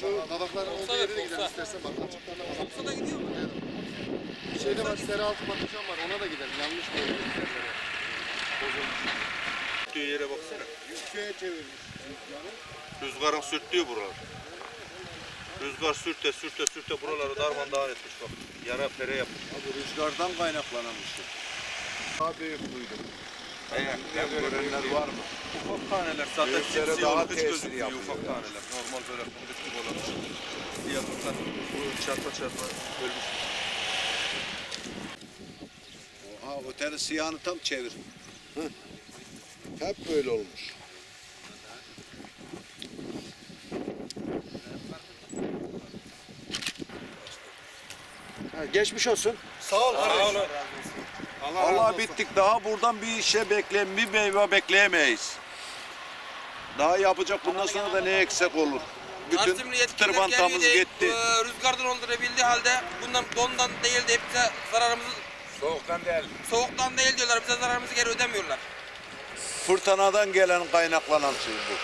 Şu kabakların olduğu yere de gidelim istersen bak açıklarına bak. Yoksa da gidiyor mu? Bir şeyde var seri altı patlıcan var ona da gidelim. Yanlış koydum. Sürttüğü yere baksana. Köye çevirmiş. Rüzgarın sürttüğü buralar. Rüzgar sürte sürte sürte buraları darmadağın etmiş bak. Yara pere yapmış. Abi rüzgardan kaynaklanan bir şey. Daha büyük buydu. Ayakta görenler var mı? Ufak taneler zaten daha olup hiç gözükmüyor ufak taneler. Normal böyle fındık gibi olan. Siyahlıklar bu çarpa çarpa ölmüş. Ha otelin siyahını tam çevir. Hep böyle olmuş. geçmiş olsun. Sağ ol. Sağ olun. Allah bittik daha buradan bir şey bekleyen bir meyve bekleyemeyiz. Daha yapacak bundan sonra da ne eksik olur. Bütün tırbantamız gitti. e, rüzgardan öldürebildiği halde bundan dondan değil de bize zararımızı Soğuktan değil. soğuktan değil diyorlar. Bize zararımızı geri ödemiyorlar. Fırtınadan gelen kaynaklanan şey bu.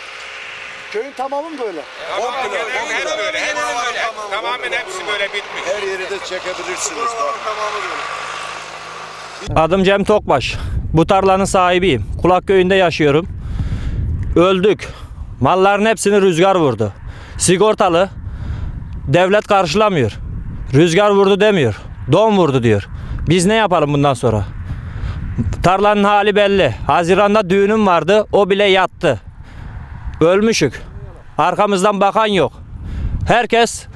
Köyün tamamı mı böyle? Komple, Hep böyle, hep böyle. Tamamen hepsi böyle bitmiş. her yeri de çekebilirsiniz. Bak. Adım Cem Tokbaş. Bu tarlanın sahibiyim. Kulak köyünde yaşıyorum. Öldük. Malların hepsini rüzgar vurdu. Sigortalı. Devlet karşılamıyor. Rüzgar vurdu demiyor. Don vurdu diyor. Biz ne yapalım bundan sonra? Tarlanın hali belli. Haziranda düğünüm vardı. O bile yattı. Ölmüşük. Arkamızdan bakan yok. Herkes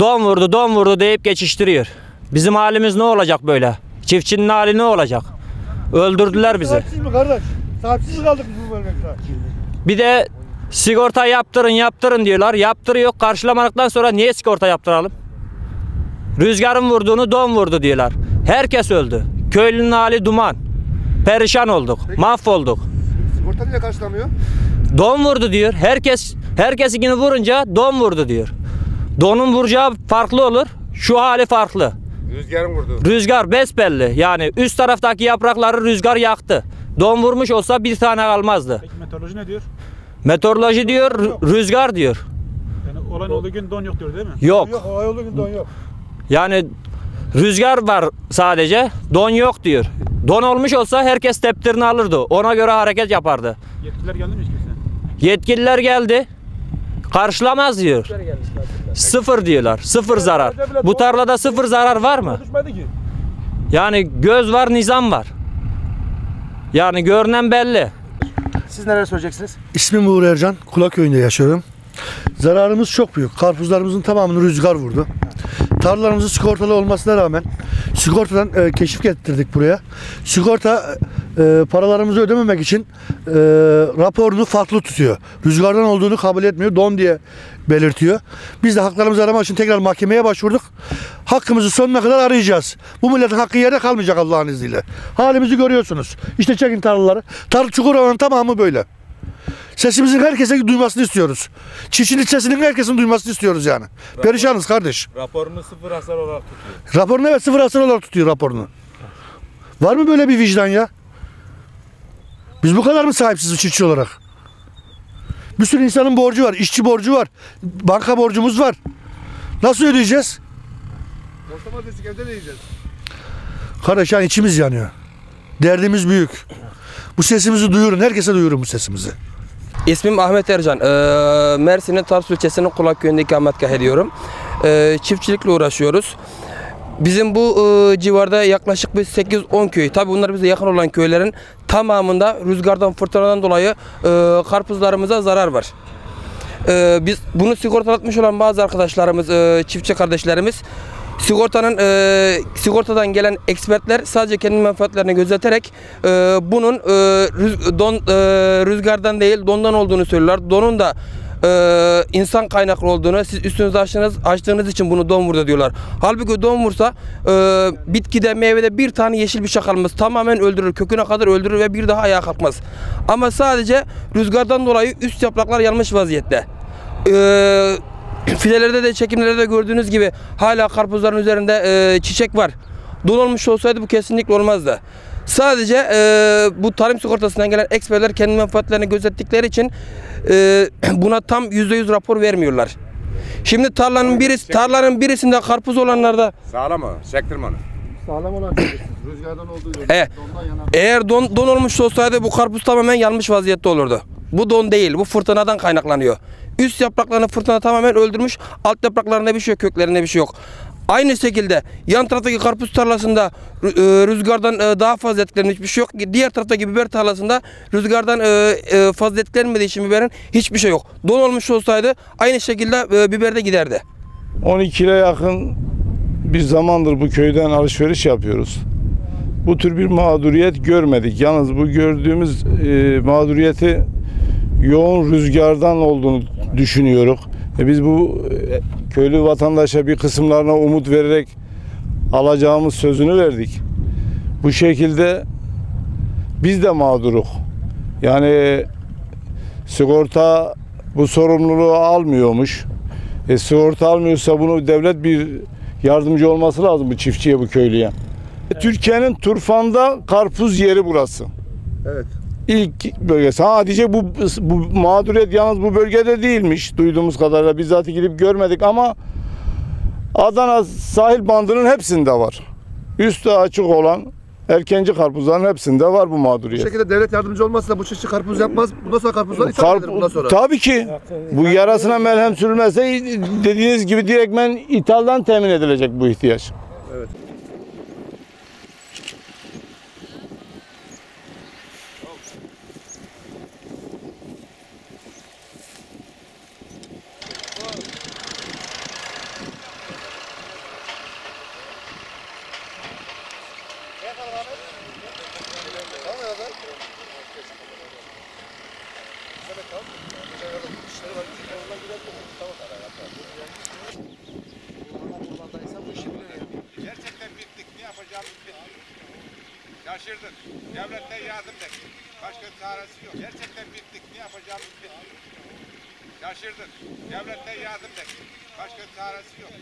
don vurdu, don vurdu deyip geçiştiriyor. Bizim halimiz ne olacak böyle? Çiftçinin hali ne olacak? Öldürdüler bizi. Sahipsiz mi kardeş? Sahipsiz kaldık bu bölgede? Bir de sigorta yaptırın yaptırın diyorlar. Yaptırıyor. Karşılamadıktan sonra niye sigorta yaptıralım? Rüzgarın vurduğunu don vurdu diyorlar. Herkes öldü. Köylünün hali duman. Perişan olduk. Mahvolduk. Sigorta niye karşılamıyor? Don vurdu diyor. Herkes herkesinkini vurunca don vurdu diyor. Donun vuracağı farklı olur. Şu hali farklı. Rüzgarın vurdu. Rüzgar besbelli. Yani üst taraftaki yaprakları rüzgar yaktı. Don vurmuş olsa bir tane kalmazdı. Peki meteoroloji ne diyor? Meteoroloji diyor, rü- rüzgar diyor. Yani olan olduğu gün don yok diyor değil mi? Yok. Yok olay olduğu gün don yok. Yani rüzgar var sadece, don yok diyor. Don olmuş olsa herkes teptirini alırdı. Ona göre hareket yapardı. Yetkililer geldi mi hiç kimse? Yetkililer geldi. Karşılamaz diyor. Sıfır diyorlar. Sıfır zarar. Bu tarlada sıfır zarar var mı? Yani göz var, nizam var. Yani görünen belli. Siz neler söyleyeceksiniz? İsmim Uğur Ercan. Kulaköy'ünde yaşıyorum. Zararımız çok büyük. Karpuzlarımızın tamamını rüzgar vurdu. Tarlalarımızın sigortalı olmasına rağmen sigortadan e, keşif getirdik buraya. Sigorta e, paralarımızı ödememek için e, raporunu farklı tutuyor. Rüzgardan olduğunu kabul etmiyor. Don diye belirtiyor. Biz de haklarımızı aramak için tekrar mahkemeye başvurduk. Hakkımızı sonuna kadar arayacağız. Bu milletin hakkı yerde kalmayacak Allah'ın izniyle. Halimizi görüyorsunuz. İşte çekin tarlaları. Tar Çukurova'nın tamamı böyle. Sesimizin herkese duymasını istiyoruz. Çiftçinin sesinin herkesin duymasını istiyoruz yani. Perişanız kardeş. Raporunu sıfır hasar olarak tutuyor. Raporunu evet sıfır hasar olarak tutuyor raporunu. Var mı böyle bir vicdan ya? Biz bu kadar mı sahipsiz çiftçi olarak? Bir sürü insanın borcu var, işçi borcu var, banka borcumuz var. Nasıl ödeyeceğiz? Ortama destek evde ne yiyeceğiz? Kardeş yani içimiz yanıyor. Derdimiz büyük. Bu sesimizi duyurun, herkese duyurun bu sesimizi. İsmim Ahmet Ercan. Ee, Mersin'in Tarsus ilçesinin Kulak köyünde ikametgah ediyorum. Ee, çiftçilikle uğraşıyoruz. Bizim bu e, civarda yaklaşık bir 8-10 köy. Tabi bunlar bize yakın olan köylerin tamamında rüzgardan fırtınadan dolayı e, karpuzlarımıza zarar var. Ee, biz bunu sigortalatmış olan bazı arkadaşlarımız, e, çiftçi kardeşlerimiz sigortanın e, sigortadan gelen ekspertler sadece kendi menfaatlerini gözeterek e, bunun e, rüz- don, e, rüzgardan değil dondan olduğunu söylüyorlar. Donun da e, insan kaynaklı olduğunu, siz üstünüzü açtığınız, açtığınız için bunu don vurdu diyorlar. Halbuki don vursa e, bitkide, meyvede bir tane yeşil bir şey kalmaz. Tamamen öldürür, köküne kadar öldürür ve bir daha ayağa kalkmaz. Ama sadece rüzgardan dolayı üst yapraklar yanmış vaziyette. Ee, fidelerde de çekimlerde de gördüğünüz gibi hala karpuzların üzerinde e, çiçek var. Don olmuş olsaydı bu kesinlikle olmazdı. Sadece e, bu tarım sigortasından gelen ekspertler kendi menfaatlerini gözettikleri için e, buna tam %100 rapor vermiyorlar. Şimdi tarlanın birisi tarlanın birisinde karpuz olanlarda Sağlam o. Sektirme onu. Sağlam olan söylüyorsunuz. Rüzgardan olduğu için. Evet. Eğer don, don olmuş olsaydı bu karpuz tamamen yanmış vaziyette olurdu. Bu don değil. Bu fırtınadan kaynaklanıyor. Üst yapraklarını fırtına tamamen öldürmüş. Alt yapraklarında bir şey yok. Köklerinde bir şey yok. Aynı şekilde yan taraftaki karpuz tarlasında e, rüzgardan e, daha fazla etkilenmiş bir şey yok. Diğer taraftaki biber tarlasında rüzgardan e, fazla etkilenmediği için biberin hiçbir şey yok. Don olmuş olsaydı aynı şekilde biber de giderdi. 12 ile yakın bir zamandır bu köyden alışveriş yapıyoruz. Bu tür bir mağduriyet görmedik. Yalnız bu gördüğümüz mağduriyeti yoğun rüzgardan olduğunu düşünüyoruz. E, biz bu e, köylü vatandaşa bir kısımlarına umut vererek alacağımız sözünü verdik. Bu şekilde biz de mağduruk. Yani sigorta bu sorumluluğu almıyormuş. E, sigorta almıyorsa bunu devlet bir yardımcı olması lazım bu çiftçiye, bu köylüye. Türkiye'nin turfanda karpuz yeri burası. Evet. İlk bölgesi. Sadece bu, bu mağduriyet yalnız bu bölgede değilmiş. Duyduğumuz kadarıyla bizzat gidip görmedik ama Adana sahil bandının hepsinde var. Üstü açık olan erkenci karpuzların hepsinde var bu Bu mağduriyet. şekilde devlet yardımcı olmazsa bu çiftçi karpuz yapmaz. Bundan sonra karpuzlar ithal Karp- edilir bundan sonra. Tabii ki. Bu yarasına melhem sürülmezse dediğiniz gibi direktmen ithaldan temin edilecek bu ihtiyaç. Gerçekten bittik. Ne yapacağımız bittik. Şaşırdık. Devletten yardım bekliyor. Başka çaresi yok. Gerçekten bittik. Ne yapacağımız bittik. Şaşırdık. Devletten yardım bekliyor. Başka çaresi yok.